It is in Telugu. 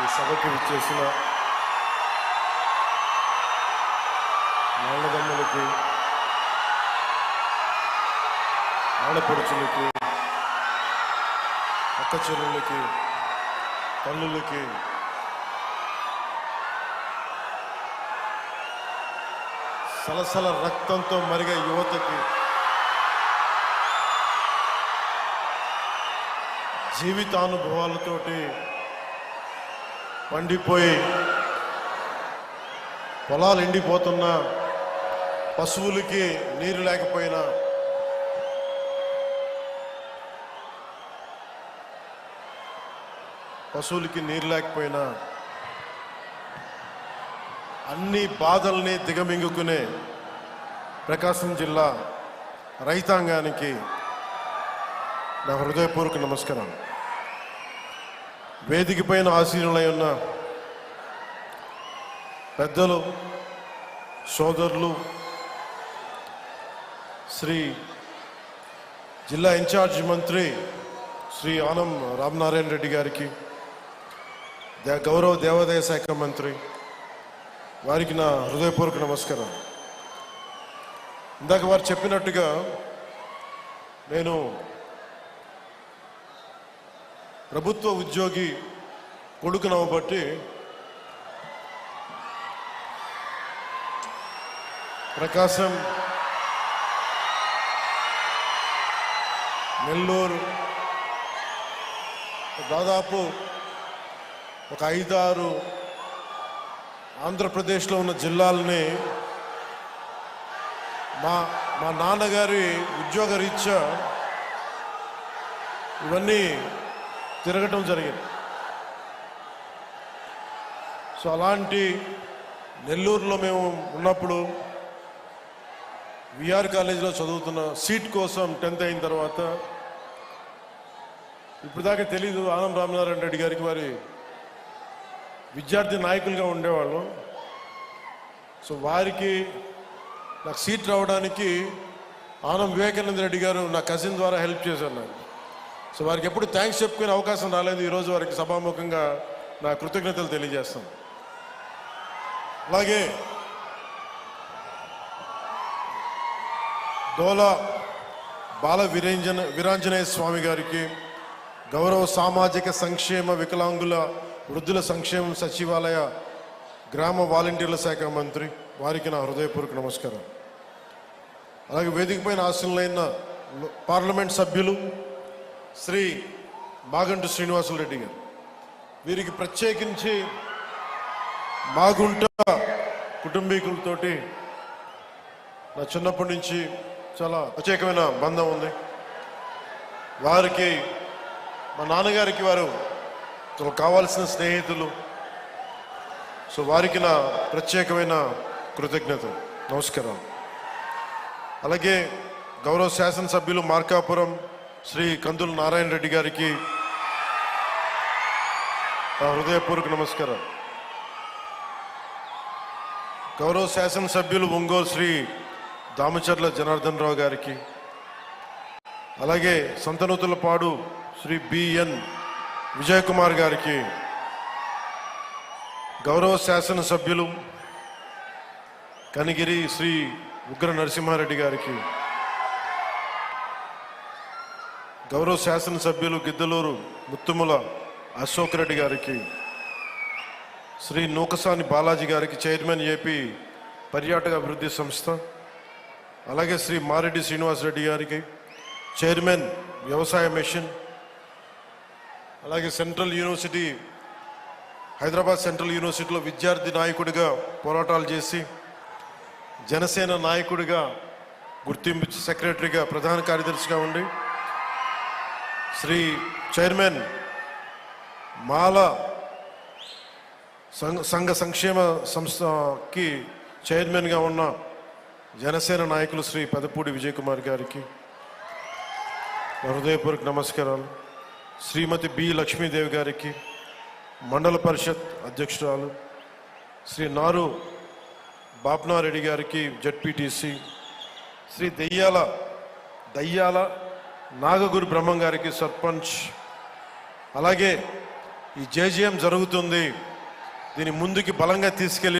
ఈ సభకి విచ్చేసిన నాన్నదమ్ములకి ఆడపడుచులకి అక్క చెల్లెళ్ళకి తల్లులకి సలసల రక్తంతో మరిగే యువతకి జీవితానుభవాలతోటి పండిపోయి పొలాలు ఎండిపోతున్న పశువులకి నీరు లేకపోయినా పశువులకి నీరు లేకపోయినా అన్ని బాధల్ని దిగమింగుకునే ప్రకాశం జిల్లా రైతాంగానికి నా హృదయపూర్వక నమస్కారం వేదిక పైన ఆశీనులై ఉన్న పెద్దలు సోదరులు శ్రీ జిల్లా ఇన్ఛార్జ్ మంత్రి శ్రీ ఆనం రామనారాయణ రెడ్డి గారికి దే- గౌరవ దేవాదాయ శాఖ మంత్రి వారికి నా హృదయపూర్వక నమస్కారం ఇందాక వారు చెప్పినట్టుగా నేను ప్రభుత్వ ఉద్యోగి కొడుకునవ్వబట్టి ప్రకాశం నెల్లూరు దాదాపు ఒక ఐదారు ఆంధ్రప్రదేశ్లో ఉన్న జిల్లాలని మా మా నాన్నగారి ఉద్యోగ రీత్యా ఇవన్నీ తిరగటం జరిగింది. సో అలాంటి నెల్లూరులో మేము ఉన్నప్పుడు విఆర్ కాలేజీలో చదువుతున్న సీట్ కోసం టెన్త్ అయిన తర్వాత ఇప్పుడు దాకా తెలీదు ఆనం రామనారాయణ రెడ్డి గారికి వారి విద్యార్థి నాయకులుగా ఉండేవాళ్ళు. సో వారికి నాకు సీట్ రావడానికి ఆనం వివేకానంద రెడ్డి గారు నా కజిన్ ద్వారా హెల్ప్ చేశారు నాకు. సో వారికి ఎప్పుడు థ్యాంక్స్ చెప్పుకునే అవకాశం రాలేదు. ఈరోజు వారికి సభాముఖంగా నా కృతజ్ఞతలు తెలియజేస్తాను. అలాగే దోల బాల వీరేంజన వీరాంజనేయ స్వామి గారికి గౌరవ సామాజిక సంక్షేమ వికలాంగుల వృద్ధుల సంక్షేమం సచివాలయ గ్రామ వాలంటీర్ల శాఖ మంత్రి వారికి నా హృదయపూర్వక నమస్కారం అలాగే వేదికపైన ఆశీనులైన పార్లమెంట్ సభ్యులు శ్రీ మాగంటు శ్రీనివాసులరెడ్డి గారు. వీరికి ప్రత్యేకించి మాగుంట కుటుంబీకులతోటి నా చిన్నప్పటి నుంచి చాలా ప్రత్యేకమైన బంధం ఉంది. వారికి మా నాన్నగారికి వారు చాలా కావాల్సిన స్నేహితులు. సో వారికి నా ప్రత్యేకమైన కృతజ్ఞత నమస్కారం అలాగే గౌరవ శాసనసభ్యులు మార్కాపురం శ్రీ కందుల నారాయణ రెడ్డి గారికి నా హృదయపూర్వక నమస్కారం గౌరవ శాసనసభ్యులు ఒంగోలు శ్రీ దామచర్ల జనార్దన్ రావు గారికి అలాగే సంతనూతులపాడు శ్రీ బిఎన్ విజయ్ కుమార్ గారికి గౌరవ శాసనసభ్యులు కనిగిరి శ్రీ ఉగ్ర నరసింహారెడ్డి గారికి గౌరవ శాసనసభ్యులు గిద్దలూరు ముత్తుముల అశోక్ రెడ్డి గారికి శ్రీ నూకసాని బాలాజీ గారికి చైర్మన్ ఏపీ పర్యాటక అభివృద్ధి సంస్థ అలాగే శ్రీ మారెడ్డి శ్రీనివాస్ రెడ్డి గారికి చైర్మన్ వ్యవసాయ మిషన్ అలాగే సెంట్రల్ యూనివర్సిటీ హైదరాబాద్ సెంట్రల్ యూనివర్సిటీలో విద్యార్థి నాయకుడిగా పోరాటాలు చేసి జనసేన నాయకుడిగా గుర్తింపు సెక్రటరీగా ప్రధాన కార్యదర్శిగా ఉండి శ్రీ చైర్మన్ మాల సంఘ సంఘ సంక్షేమ సంస్థకి చైర్మన్గా ఉన్న జనసేన నాయకులు శ్రీ పెదపూడి విజయ్ కుమార్ గారికి హృదయపూర్వక నమస్కారాలు. శ్రీమతి బి లక్ష్మీదేవి గారికి మండల పరిషత్ అధ్యక్షురాలు శ్రీ నారు బాప్నారెడ్డి గారికి జడ్పీటీసీ శ్రీ దెయ్యాల దయ్యాల నాగగురు బ్రహ్మం గారికి సర్పంచ్. అలాగే ఈ జేజీఎం జరుగుతుంది. దీన్ని ముందుకి బలంగా తీసుకెళ్ళి